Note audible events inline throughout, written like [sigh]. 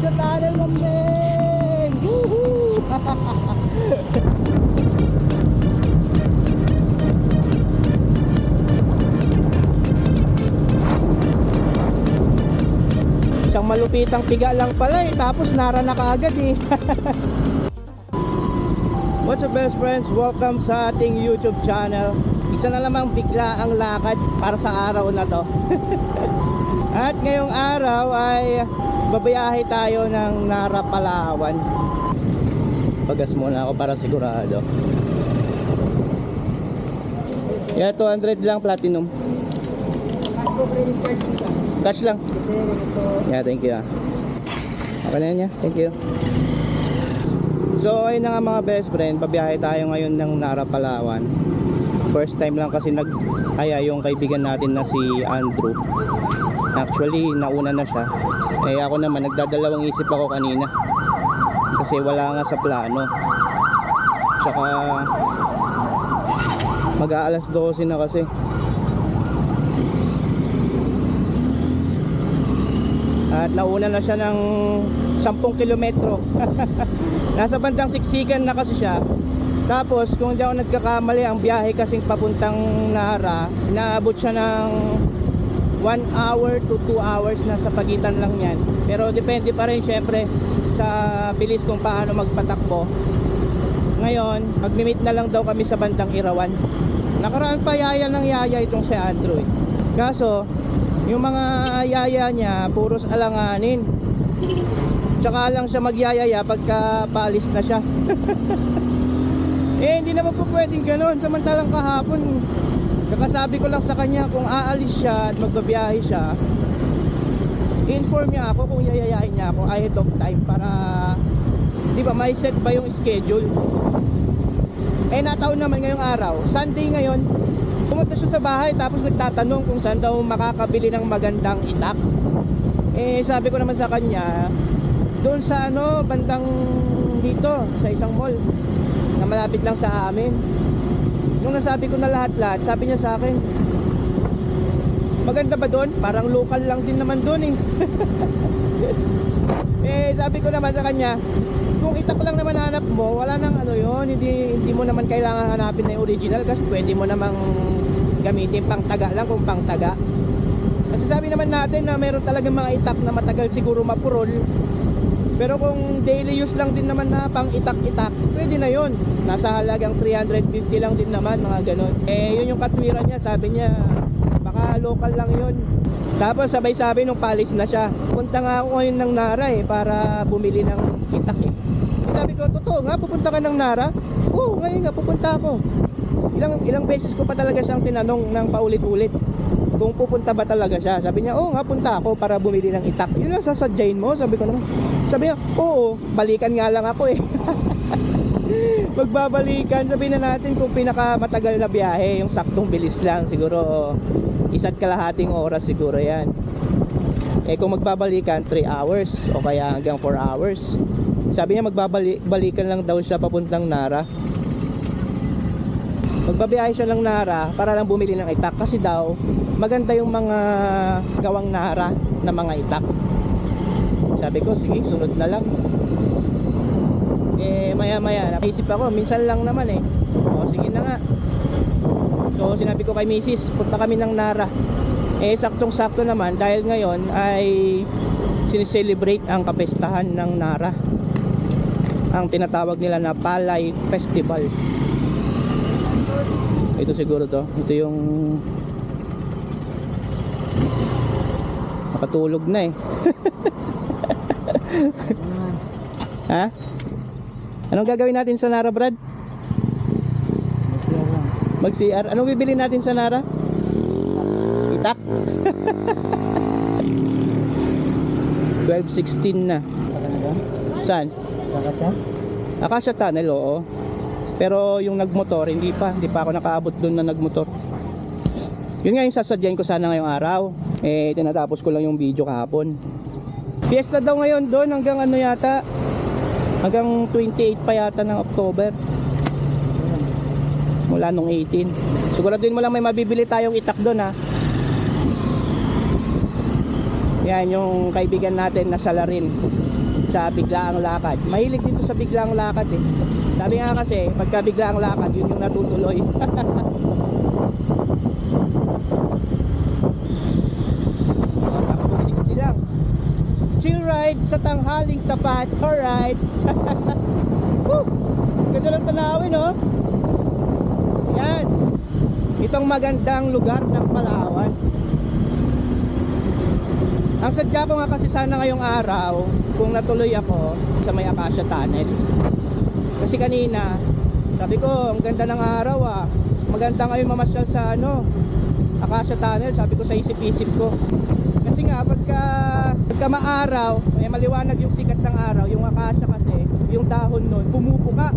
Akasya Tunnel Lambeng! Woohoo! Isang malupitang piga lang pala eh, tapos nara na kaagad eh. [laughs] What's up best friends? Welcome sa ating YouTube channel. Isa na lamang bigla ang lakad para sa araw na to. [laughs] At ngayong araw ay babayahe tayo ng Nara Palawan. Pagas muna ako para sigurado. Yeah, 200 lang platinum. Cash lang. Yeah, thank you ah. Okay na yan, yeah. Thank you. So, ayun na nga mga best friend, pabiyahe tayo ngayon ng Nara Palawan. First time lang kasi nag-aya yung kaibigan natin na si Andrew. Actually, nauna na siya. Eh ako naman, nagdadalawang isip ako kanina. Kasi wala nga sa plano. Tsaka, mag-aalas 12 na kasi. At nauna na siya ng 10 kilometro. [laughs] Nasa bandang siksikan na kasi siya. Tapos kung hindi ako nagkakamali, ang biyahe kasing papuntang Nara, inaabot siya ng 1 hour to 2 hours na sa pagitan lang yan. Pero depende pa rin syempre sa bilis kung paano magpatakbo. Ngayon, magmi-meet na lang daw kami sa bandang Irawan. Nakaraan pa yaya ng yaya itong si Andrew eh. Kaso, yung mga yaya niya, puros alanganin. Tsaka lang siya magyayaya pagka paalis na siya. [laughs] eh, hindi naman po pwedeng ganun. Samantalang kahapon, kakasabi ko lang sa kanya kung aalis siya at magbabiyahe siya, inform niya ako kung yayayain niya ako ahead of time para, di ba, may set ba yung schedule. Eh, nataon naman ngayong araw, Sunday ngayon, pumunta siya sa bahay tapos nagtatanong kung saan daw makakabili ng magandang itak. Eh, sabi ko naman sa kanya, doon sa ano, bandang dito, sa isang mall, na malapit lang sa amin. Nung nasabi ko na lahat-lahat, sabi niya sa akin, maganda ba doon? Parang local lang din naman doon eh. [laughs] eh, sabi ko naman sa kanya, kung itak lang naman hanap mo, wala nang ano yon hindi, hindi mo naman kailangan hanapin na yung original kasi pwede mo namang gamitin pang taga lang kung pang taga. Kasi sabi naman natin na meron talagang mga itak na matagal siguro mapurol. Pero kung daily use lang din naman na pang itak-itak, pwede na yon Nasa halagang 350 lang din naman, mga ganon. Eh, yun yung katwiran niya, sabi niya, baka local lang yon Tapos sabay sabi nung palis na siya, punta nga ako ngayon ng Nara eh, para bumili ng itak. Eh, Sabi ko, totoo nga, pupunta ka ng Nara? Oo, ngayon nga, pupunta ako. Ilang, ilang beses ko pa talaga siyang tinanong ng paulit-ulit kung pupunta ba talaga siya. Sabi niya, oo nga, punta ako para bumili ng itak. Yun lang sasadyain mo, sabi ko naman. Sabi niya, oo, balikan nga lang ako eh. [laughs] Magbabalikan, sabihin na natin kung pinaka matagal na biyahe, yung saktong bilis lang, siguro isa't kalahating oras siguro yan. Eh kung magbabalikan, 3 hours o kaya hanggang 4 hours. Sabi niya magbabalikan lang daw siya papuntang Nara. Magbabiyahe siya ng Nara para lang bumili ng itak kasi daw maganda yung mga gawang Nara na mga itak. Sabi ko, sige, sunod na lang. Eh, maya maya, naisip ako, minsan lang naman eh. O, sige na nga. So, sinabi ko kay Mrs. punta kami ng Nara. Eh, saktong-sakto naman dahil ngayon ay sineselebrate ang kapestahan ng Nara. Ang tinatawag nila na Palay Festival. Ito siguro to. Ito yung nakatulog na eh. [laughs] ha? Anong gagawin natin sa Nara, Brad? Mag-CR. Anong bibili natin sa Nara? Itak. [laughs] 12.16 na. Saan? Akasha Tunnel, oo. Pero yung nagmotor, hindi pa. Hindi pa ako nakaabot doon na nagmotor. Yun nga yung sasadyain ko sana ngayong araw. Eh, tinatapos ko lang yung video kahapon. Fiesta daw ngayon doon hanggang ano yata. Hanggang 28 pa yata ng October. Mula nung 18. Siguraduhin mo lang may mabibili tayong itak doon ha. Yan yung kaibigan natin na salarin. sa biglaang lakad. Mahilig dito sa biglaang lakad eh. Sabi nga kasi, pagka biglaang lakad, yun yung natutuloy. [laughs] Takbo 60 lang. Chill ride sa tanghaling tapat. Alright. [laughs] Woo! Ganda lang tanawin, oh. Yan. Itong magandang lugar ng Palawan. Ang sadya ko nga kasi sana ngayong araw, kung natuloy ako sa may Acacia Tunnel. Kasi kanina, sabi ko, ang ganda ng araw ah. Maganda ngayon mamasyal sa ano, Acacia Tunnel, sabi ko sa isip-isip ko. Kasi nga, pagka, pagka maaraw, eh, maliwanag yung sikat ng araw, yung Acacia kasi, yung dahon nun, pumupuka.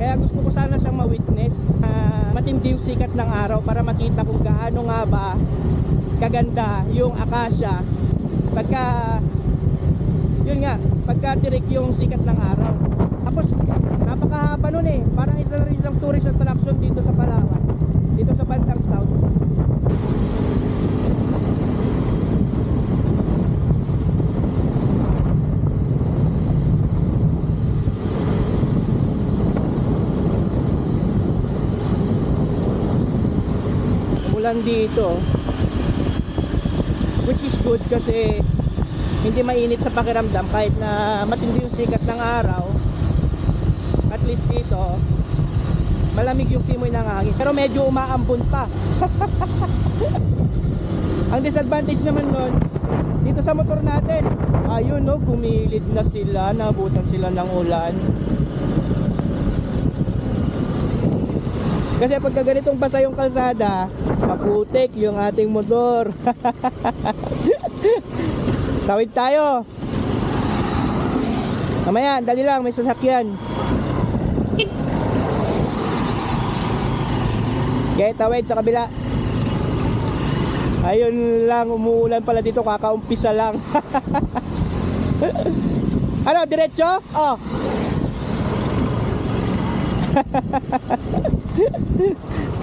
Kaya gusto ko sana siyang ma-witness na matindi yung sikat ng araw para makita kung gaano nga ba kaganda yung acacia pagka yun nga pagka direct yung sikat ng araw napakahaba nun eh parang isa na rin lang tourist attraction dito sa Palawan. Dito sa bandang south. Umulan dito. Which is good kasi hindi mainit sa pakiramdam kahit na matindi yung sikat ng araw least dito malamig yung simoy ng hangin pero medyo umaambon pa. [laughs] Ang disadvantage naman nun dito sa motor natin ayun no gumilid na sila nabutan sila ng ulan. Kasi pagka ganitong basa yung kalsada maputik yung ating motor. [laughs] Tawid tayo. Mamaya dali lang may sasakyan okay tawid sa kabila ayun lang umuulan pala dito kakaumpisa lang [laughs] ano diretso? oh [laughs]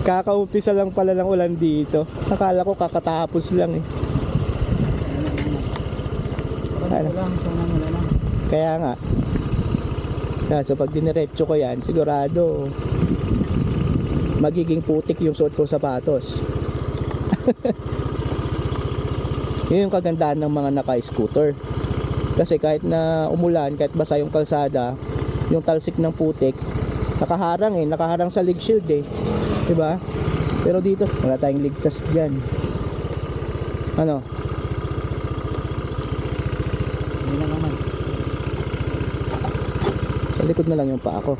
Kakaumpisa lang pala ng ulan dito. Akala ko kakatapos lang eh. Ano? Kaya nga. Kaya so pag diniretso ko yan, sigurado magiging putik yung suot kong sapatos. [laughs] Yun yung kagandahan ng mga naka-scooter. Kasi kahit na umulan, kahit basa yung kalsada, yung talsik ng putik, nakaharang eh, nakaharang sa leg shield eh. 'Di ba? Pero dito, wala tayong ligtas diyan. Ano? Sa likod na lang yung paa ko.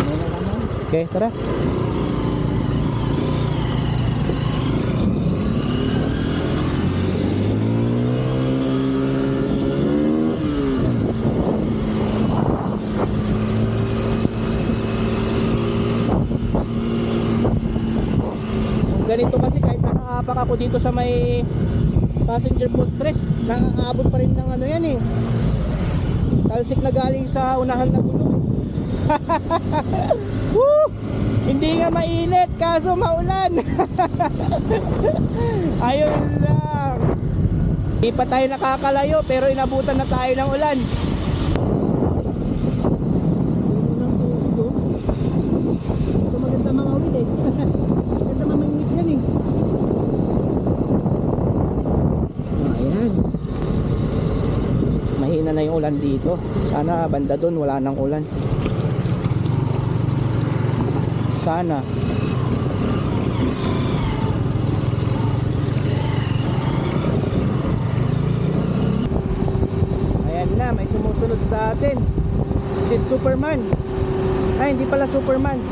Hindi na naman. Okay, tara. Ganito kasi kahit nakaapak ako dito sa may passenger footrest, nakakaabot pa rin ng ano yan eh. Talsik na galing sa unahan na gulong. [laughs] Woo! Hindi nga mainit kaso maulan. [laughs] Ayun lang. Di pa tayo nakakalayo pero inabutan na tayo ng ulan. Mahina na yung ulan dito. Sana banda doon wala nang ulan. Sana. Ayan na, may sumusunod sa atin. Si Superman. Ay, hindi pala Superman.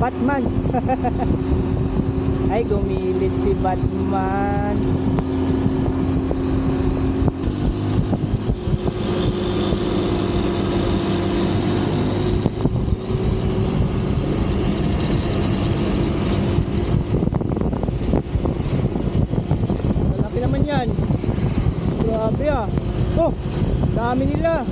Batman. [laughs] Ay, gumilid si Batman. Lalaki naman yan. Grabe ah. Oh, nila.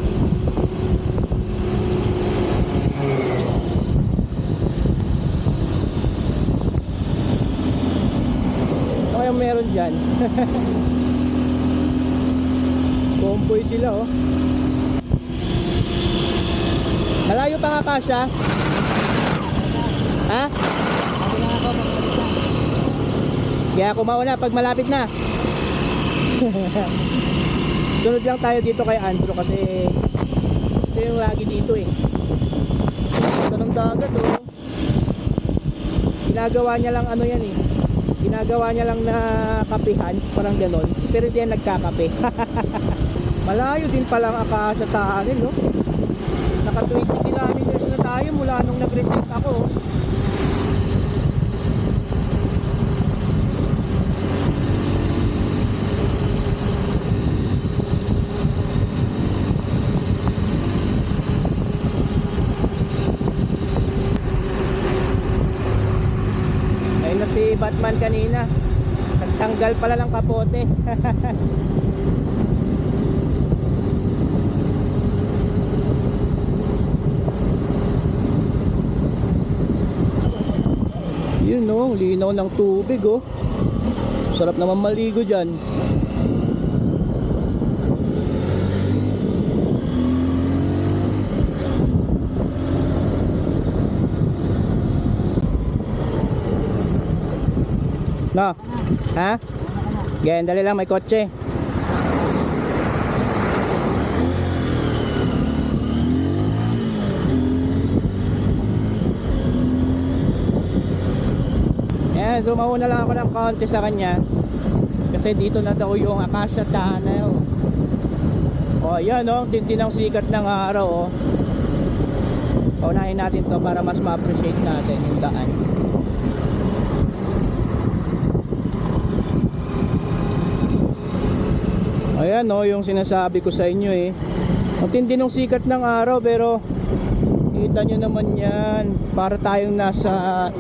Okay, kaya meron dyan. [laughs] Comboy sila oh. Malayo pa nga. Ha? Ako, magpalit na. Kaya ako mauna pag malapit na. [laughs] Sunod lang tayo dito kay Andrew kasi ito yung lagi dito eh. Ito ng dagat oh. Ginagawa niya lang ano yan eh. Ginagawa niya lang na kapihan, parang ganon. Pero hindi yan nagkakape. [laughs] Malayo din palang akasya tahanin no. Naka 20 kilometers na tayo mula nung nag-reset ako. oh. Ayun na Batman kanina. Nagtanggal pala ng kapote. [laughs] Yun no, linaw ng tubig oh. Sarap naman maligo dyan. No? Ha? Ganyan, dali lang, may kotse. Ayan, so mauna lang ako ng konti sa kanya. Kasi dito na daw yung Acacia Tunnel. O, ayan o, tindi ng sikat ng araw o. Paunahin natin to para mas ma-appreciate natin yung daan. Ayan o, yung sinasabi ko sa inyo eh. Ang tindi ng sikat ng araw pero kita nyo naman yan. Para tayong nasa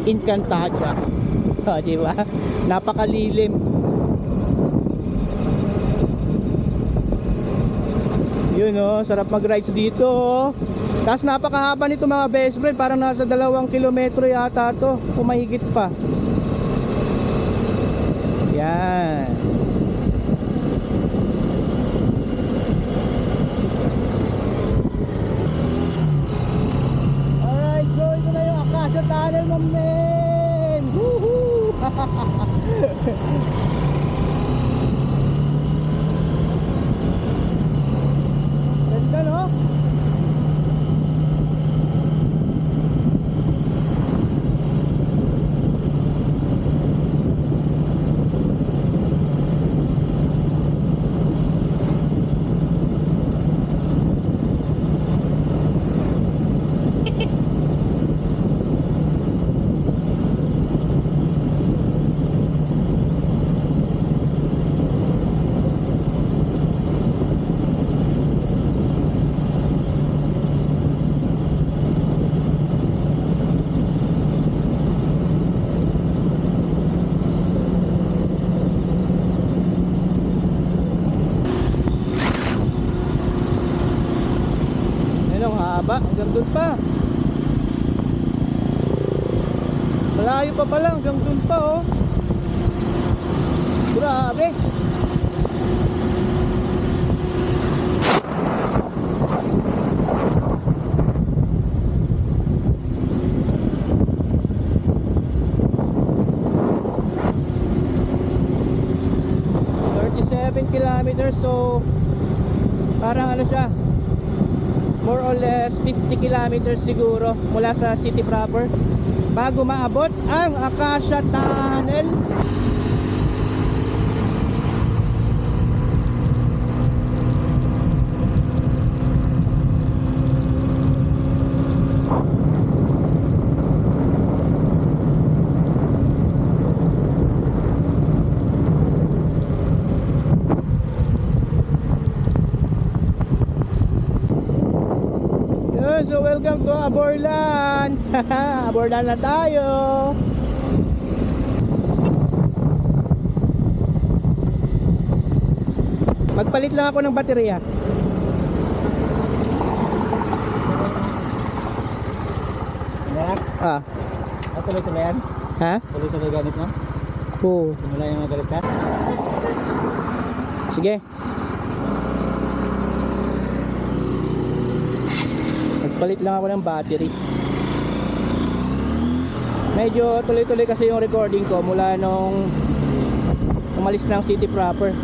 Encantadia. Ha, [laughs] di ba? Napakalilim. Yun o, sarap mag-rides dito oh. Tapos napakahaba nito mga best friend. Parang nasa dalawang kilometro yata to. Kung mahigit pa. Yan. Alright, so ito Acacia Tunnel, my man! Woohoo! Ganda, no? Haba, hanggang dun pa. Malayo pa pala, hanggang dun pa oh. Grabe. Kilometers, so parang ano siya, more or less 50 kilometers siguro mula sa city proper bago maabot ang Acacia Tunnel Yun, so welcome to Aborlan. [laughs] Aborlan na tayo. Magpalit lang ako ng baterya. Anak, Ah, ah, tuloy-tuloy yan. ha? Tuloy-tuloy ganit no? Oo. Simula yung magalit ka. Sige. Nagpalit lang ako ng battery. Medyo tuloy-tuloy kasi yung recording ko mula nung umalis ng city proper.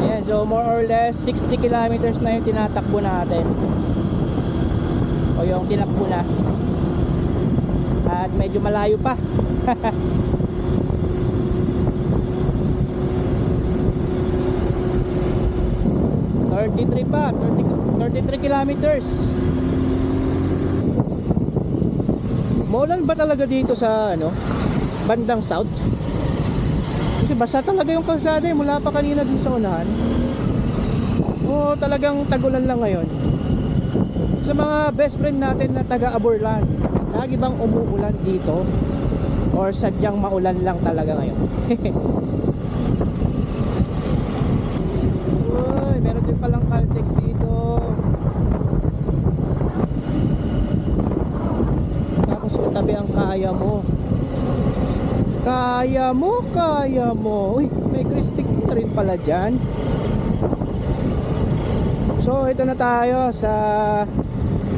Ayan, so more or less 60 kilometers na yung tinatakbo natin. O yung tinakbo na. At medyo malayo pa. [laughs] Thirty-three pa, 30, 33 kilometers. Maulan ba talaga dito sa ano, bandang south? Kasi basa talaga yung kalsada eh, mula pa kanina din sa unahan. Oo, talagang tagulan lang ngayon. Sa mga best friend natin na taga Aborlan, lagi bang umuulan dito? Or sadyang maulan lang talaga ngayon? [laughs] Uy, meron din palang Caltex dito. Tapos itabi ang kaya mo. Kaya mo, kaya mo. Uy, may Christic na rin pala dyan. So, ito na tayo sa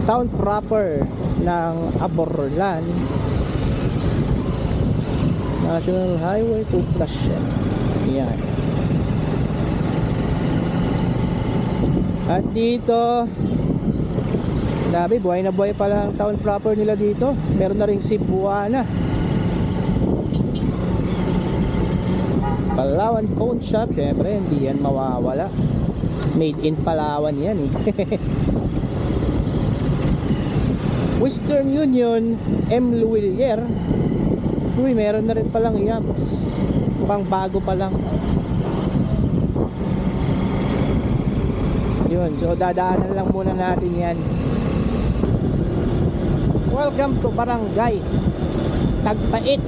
town proper ng Aborlan. National Highway to Plasya. Yan. At dito, Dami, buhay na buhay pala ang town proper nila dito. Meron na rin Cebuana. Palawan Pawn Shop, syempre, hindi yan mawawala. Made in Palawan yan eh. [laughs] Western Union, M. Luwilier. Uy, meron na rin palang yams. Mukhang bago pa lang. Yun, so dadaanan lang muna natin yan. Welcome to Barangay Tagpait.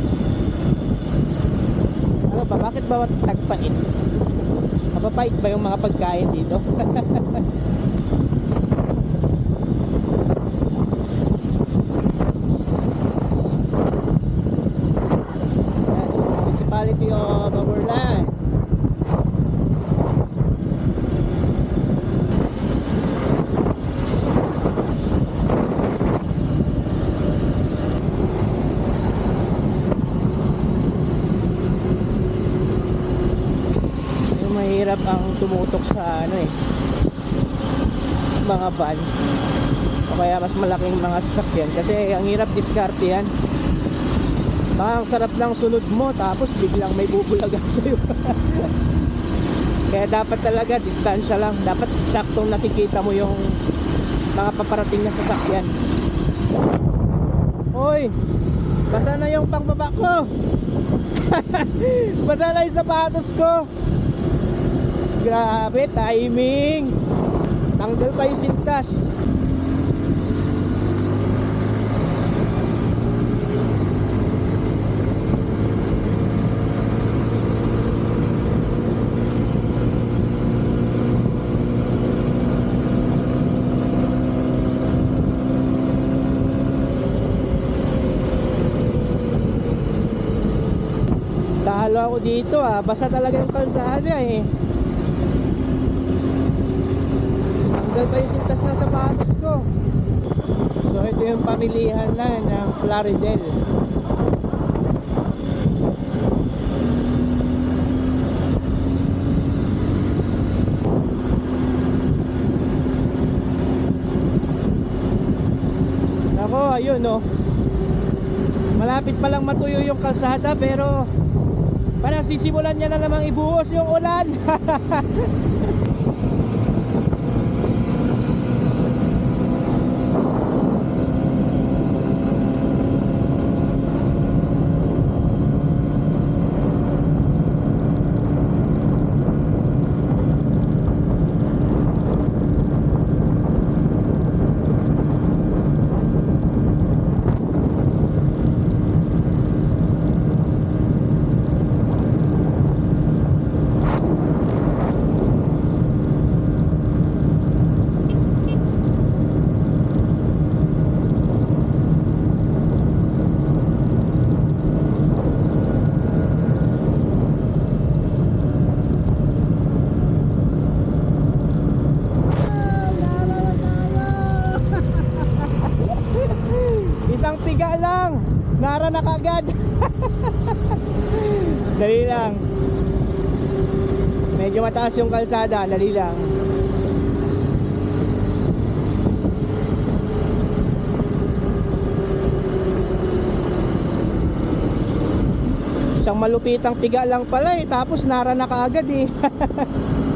Ano ba? Bakit ba Tagpait? Mapapait ba yung mga pagkain dito? [laughs] Yan, so Municipality of Aborlan. Yung mahirap ang tumutok sa ano eh mga van o kaya mas malaking mga sasakyan kasi ang hirap diskarte yan baka ang sarap lang sunod mo tapos biglang may bubulagan [laughs] sa'yo kaya dapat talaga distansya lang dapat saktong nakikita mo yung mga paparating na sasakyan Hoy! Basa na yung pangbaba ko! [laughs] Basa na yung sapatos ko! Grabe, timing! Tanggal pa yung sintas. Talo ako dito ah. Basa talaga yung kalsada eh. Tanggal pa yung sintas na sapatos ko. So ito yung pamilihan na ng Claridel. Nako, ayun no. Malapit pa lang matuyo yung kalsada pero parang sisimulan niya na namang ibuhos yung ulan. [laughs] na kagad. [laughs] dali lang. Medyo mataas yung kalsada, dali lang. Isang malupitang tiga lang pala eh, tapos nara na kaagad eh. [laughs]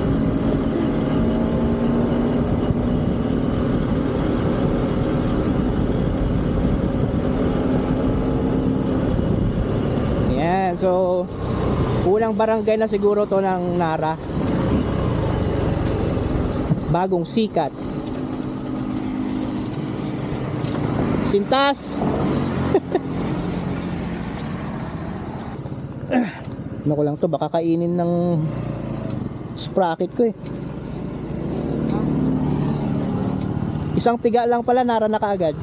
Yan, so unang barangay na siguro to ng Nara. Bagong sikat. Sintas. [laughs] Naku lang to, baka kainin ng sprocket ko eh. Isang piga lang pala, nara na kaagad. [laughs]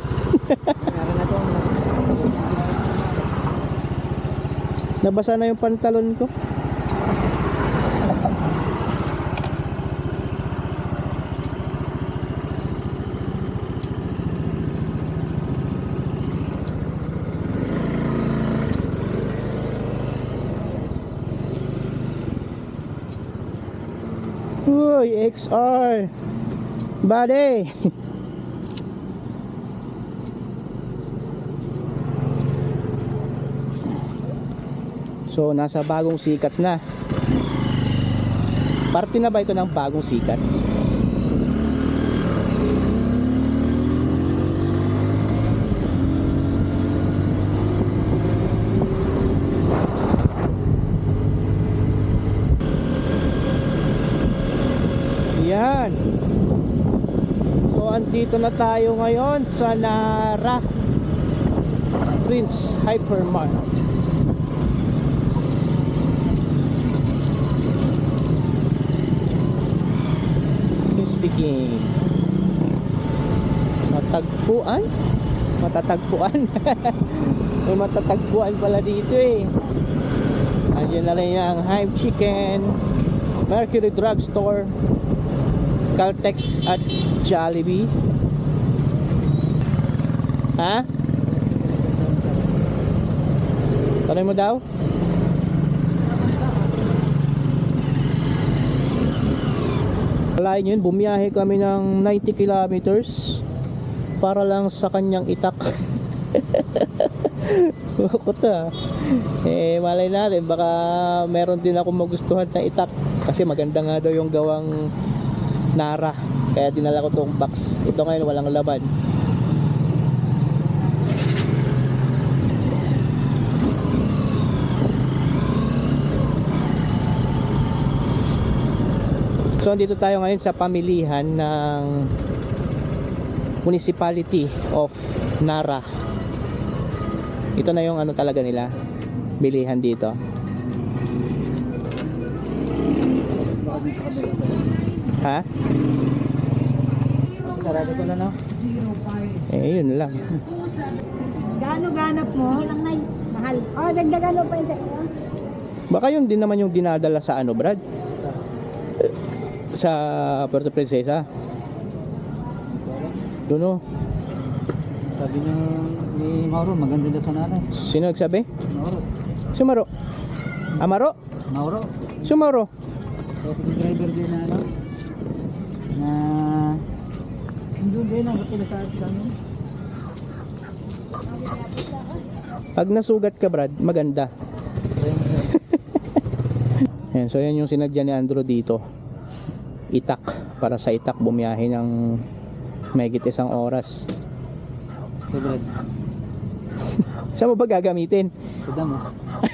Meron na to. Nabasa na yung pantalon ko. Uy, XR. Buddy. [laughs] So nasa bagong sikat na. Parte na ba ito ng bagong sikat? Yan. So andito na tayo ngayon sa Nara Prince Hypermart. Speaking. Matagpuan matatagpuan? [laughs] May matatagpuan pala dito eh. Andyan na rin yung Hive Chicken Mercury Drugstore Caltex at Jollibee. Ha? Tanay mo daw? Kalahin yun, bumiyahe kami ng 90 kilometers para lang sa kanyang itak. [laughs] Kuta. Eh, malay natin, baka meron din ako magustuhan na itak. Kasi maganda nga daw yung gawang nara. Kaya dinala ko tong box. Ito ngayon walang laban. So dito tayo ngayon sa pamilihan ng Municipality of Nara. Ito na yung ano talaga nila, bilihan dito. Ha? Sarado ko na no. Eh, yun lang. Gaano ganap mo? Lang na mahal. Oh, dagdagan mo pa yun sa iyo. Baka yun din naman yung dinadala sa ano, Brad? Sa Puerto Princesa. Doon oh. Sabi niyo ni Mauro, maganda daw sa nanay. Sino nagsabi? Mauro. Sumaro. Amaro? Mauro. Sumaro. Tapos yung driver din na ano. Na... Hindi din ang kapila sa ano. Pag nasugat ka, Brad, maganda. [laughs] Yan, so yan yung sinadya ni Andrew dito. Itak. Para sa itak, bumiyahe ng megit isang oras. [laughs] Saan mo ba gagamitin? sa damo.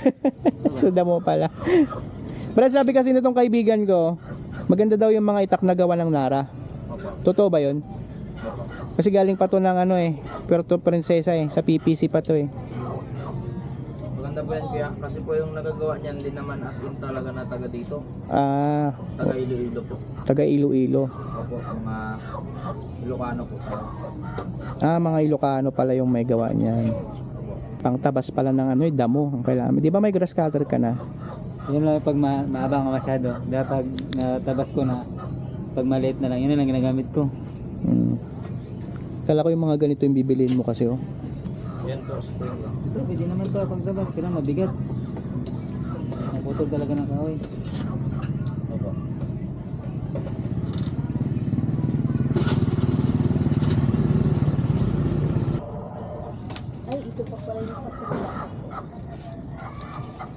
[laughs] sa damo pala. Brad, sabi kasi nitong kaibigan ko, maganda daw yung mga itak na gawa ng Nara. Totoo ba yun? Kasi galing pa to ng ano eh, Puerto Princesa eh, sa PPC pa to eh. Po yan kuya, kasi po yung nagagawa niyan din naman as in talaga na taga dito, Ah, taga Iloilo po. taga Iloilo. Opo, mga Ilocano po. Ah, mga Ilocano pala yung may gawa niyan. Pangtabas pala ng ano, eh, damo ang kailangan. Di ba may grass cutter ka na? Yun lang pag ma maabang ka masyado. Dahil pag natabas ko na, pag maliit na lang, yun na lang ginagamit ko. Hmm. Kala ko yung mga ganito yung bibiliin mo kasi oh. Yan po, spring lang. Ito, pwede naman to paglabas. Kaya mabigat. Naputol talaga ng kahoy. Opo. Ay, ito pa pala yung kasama.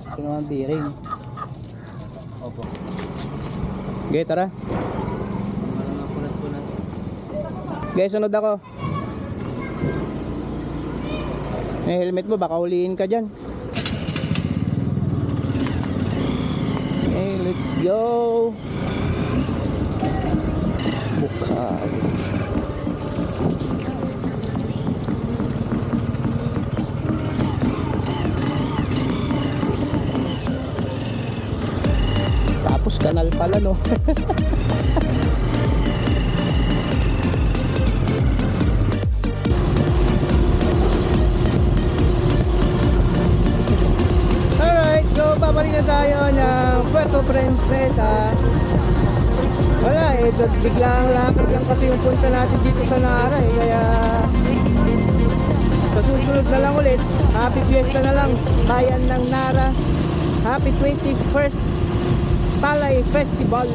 Ito naman bearing. Opo. Okay, tara. Guys, sunod ako. May helmet mo, baka huliin ka dyan. Okay, let's go. Bukal. Tapos kanal pala no. [laughs] babalik na tayo ng Puerto Princesa. Wala eh, biglang lakad lang kasi yung punta natin dito sa Nara eh, kaya sa susunod na lang ulit, happy fiesta na lang, bayan ng Nara, happy 21st Palay Festival.